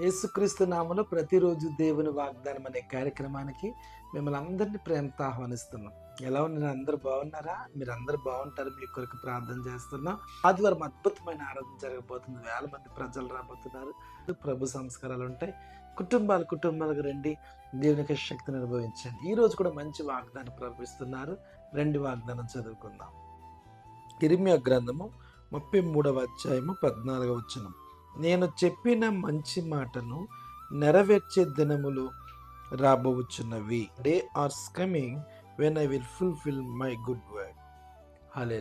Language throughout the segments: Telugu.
యేసుక్రీస్తు నామలో ప్రతిరోజు దేవుని వాగ్దానం అనే కార్యక్రమానికి మిమ్మల్ని అందరినీ ప్రేమతో ఆహ్వానిస్తున్నాం. ఎలా ఉన్నారు? అందరు బాగున్నారా? మీరు అందరు బాగుంటారు. మీ కొరకు ప్రార్థన చేస్తున్నాం. ఆదివారం అద్భుతమైన ఆరాధన జరగబోతుంది. వేల మంది ప్రజలు రాబోతున్నారు. ప్రభు సంస్కారాలు ఉంటాయి. కుటుంబాలు కుటుంబాలకు రండి. దేవునికి శక్తిని అనుభవించండి. ఈరోజు కూడా మంచి వాగ్దానం ప్రకటిస్తున్నారు. రెండు వాగ్దానం చదువుకుందాం. ఇరిమియా గ్రంథము ముప్పై మూడవ అధ్యాయము పద్నాలుగవ వచనం. నేను చెప్పిన మంచి మాటను నెరవేర్చే దినములు రాబోచున్నవి. Days are coming when I will fulfil my good word హలే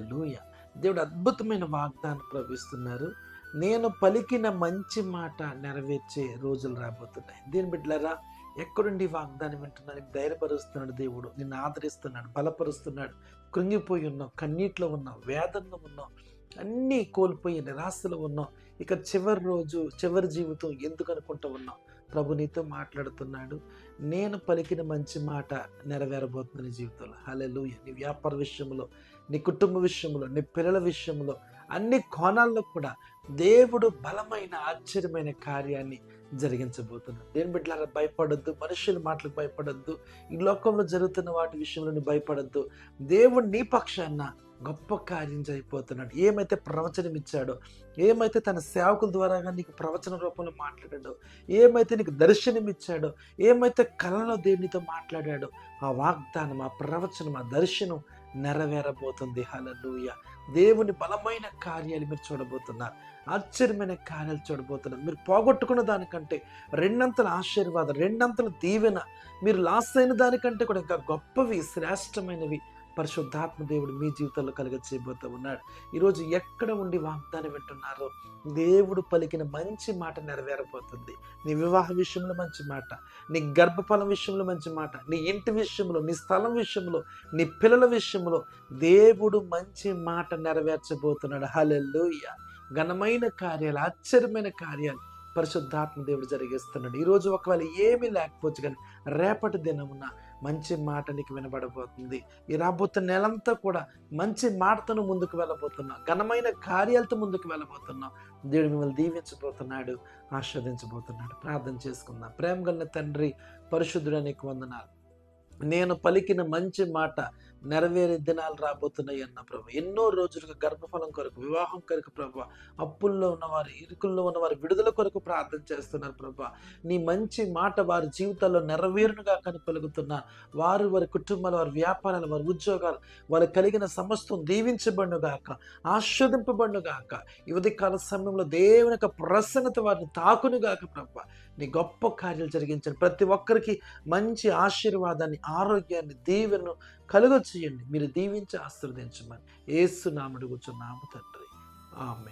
దేవుడు అద్భుతమైన వాగ్దానం ప్రవేశిస్తున్నారు నేను పలికిన మంచి మాట నెరవేర్చే రోజులు రాబోతున్నాయి. దీని బిడ్డలరా ఎక్కడుండి వాగ్దానం వింటున్నాను నీకు ధైర్యపరుస్తున్నాడు దేవుడు. నిన్ను ఆదరిస్తున్నాడు బలపరుస్తున్నాడు. కృంగిపోయి ఉన్నావు కన్నీటిలో ఉన్నావు వేదనలో ఉన్నావు. అన్నీ కోల్పోయి నిరాశలో ఉన్నాం. ఇక చివరి రోజు చివరి జీవితం ఎందుకు అనుకుంటూ ఉన్నాం? ప్రభు నీతో మాట్లాడుతున్నాడు. నేను పలికిన మంచి మాట నెరవేరబోతుంది జీవితంలో. హలెలు నీ వ్యాపార విషయంలో నీ కుటుంబ విషయంలో నీ పిల్లల విషయంలో అన్ని కోణాల్లో కూడా దేవుడు బలమైన ఆశ్చర్యమైన కార్యాన్ని జరిగించబోతున్నాడు. దేని బిడ్డలారా భయపడొద్దు. మనుషుల మాటలకు భయపడొద్దు. ఈ లోకంలో జరుగుతున్న వాటి విషయంలో నీ భయపడొద్దు. దేవుడు నీ పక్షాన్న గొప్ప కార్యం చేయబోతున్నాడు ఏమైతే ప్రవచనం ఇచ్చాడో ఏమైతే తన సేవకుల ద్వారాగా నీకు ప్రవచన రూపంలో మాట్లాడాడో ఏమైతే నీకు దర్శనం ఇచ్చాడో ఏమైతే కళలో దేవునితో మాట్లాడాడో ఆ వాగ్దానం ఆ ప్రవచనం ఆ దర్శనం నెరవేరబోతుంది. హలలుయ దేవుని బలమైన కార్యాలు మీరు చూడబోతున్నారు. ఆశ్చర్యమైన కార్యాలు చూడబోతున్నారు. మీరు పోగొట్టుకున్న దానికంటే రెండంతల ఆశీర్వాదం రెండంతల దీవెన మీరు లాస్ అయిన దానికంటే కూడా ఇంకా గొప్పవి శ్రేష్టమైనవి పరిశుద్ధాత్మ దేవుడు మీ జీవితంలో కలిగ చేయబోతూ ఉన్నాడు. ఈరోజు ఎక్కడ ఉండి వాగ్దానం వింటున్నారో దేవుడు పలికిన మంచి మాట నెరవేరబోతుంది. నీ వివాహ విషయంలో మంచి మాట నీ గర్భఫలం విషయంలో మంచి మాట నీ ఇంటి విషయంలో నీ స్థలం విషయంలో నీ పిల్లల విషయంలో దేవుడు మంచి మాట నెరవేర్చబోతున్నాడు. హలెల్లుయ. ఘనమైన కార్యాలు ఆశ్చర్యమైన కార్యాలు పరిశుద్ధాత్మ దేవుడు జరిగిస్తున్నాడు. ఈరోజు ఒకవేళ ఏమీ లేకపోవచ్చు కానీ రేపటి దినమున మంచి మాట నీకు వినబడబోతుంది. ఈ రాబోతున్న నెలంతా కూడా మంచి మాటతో ముందుకు వెళ్ళబోతున్నావు. ఘనమైన కార్యాలతో ముందుకు వెళ్ళబోతున్నాం దేవుడు మిమ్మల్ని దీవించబోతున్నాడు ఆస్వాదించబోతున్నాడు ప్రార్థన చేసుకుందాం. ప్రేమ గల తండ్రి పరిశుద్ధుడు నీకు వందనాలు. నేను పలికిన మంచి మాట నెరవేరే దినాలు రాబోతున్నాయి అన్న ప్రభు. ఎన్నో రోజులుగా గర్భఫలం కొరకు వివాహం కొరకు ప్రభు. అప్పుల్లో ఉన్నవారు ఇరుకుల్లో ఉన్నవారు విడుదల కొరకు ప్రార్థన చేస్తున్నారు ప్రభు. నీ మంచి మాట వారి జీవితాల్లో నెరవేరునుగా కనుపలుగుతున్న వారు వారి కుటుంబాలు వారి వ్యాపారాలు వారి ఉద్యోగాలు వారు కలిగిన సమస్తం దీవించబడుగాక ఆస్వాదింపబడుగాక యువతి కాల సమయంలో దేవుని యొక్క ప్రసన్నత వారిని తాకునుగాక ప్రభు. నీ గొప్ప కార్యాలు జరిగించండి ప్రతి ఒక్కరికి మంచి ఆశీర్వాదాన్ని ఆరోగ్యాన్ని దీవెను కలుగ చేయండి మీరు దీవించి ఆశీర్వదించమని ఏసు నాముడు కూర్చున్నాము తండ్రి. ఆమె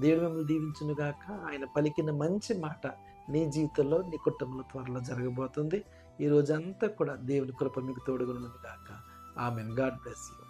దేవుడు మిమ్మల్ని దీవించునుగాక ఆయన పలికిన మంచి మాట నీ జీవితంలో నీ కుటుంబంలో త్వరలో జరగబోతుంది. ఈ రోజంతా కూడా దేవుని కృప మీకు తోడుగును గాక ఆమెన్. God bless you.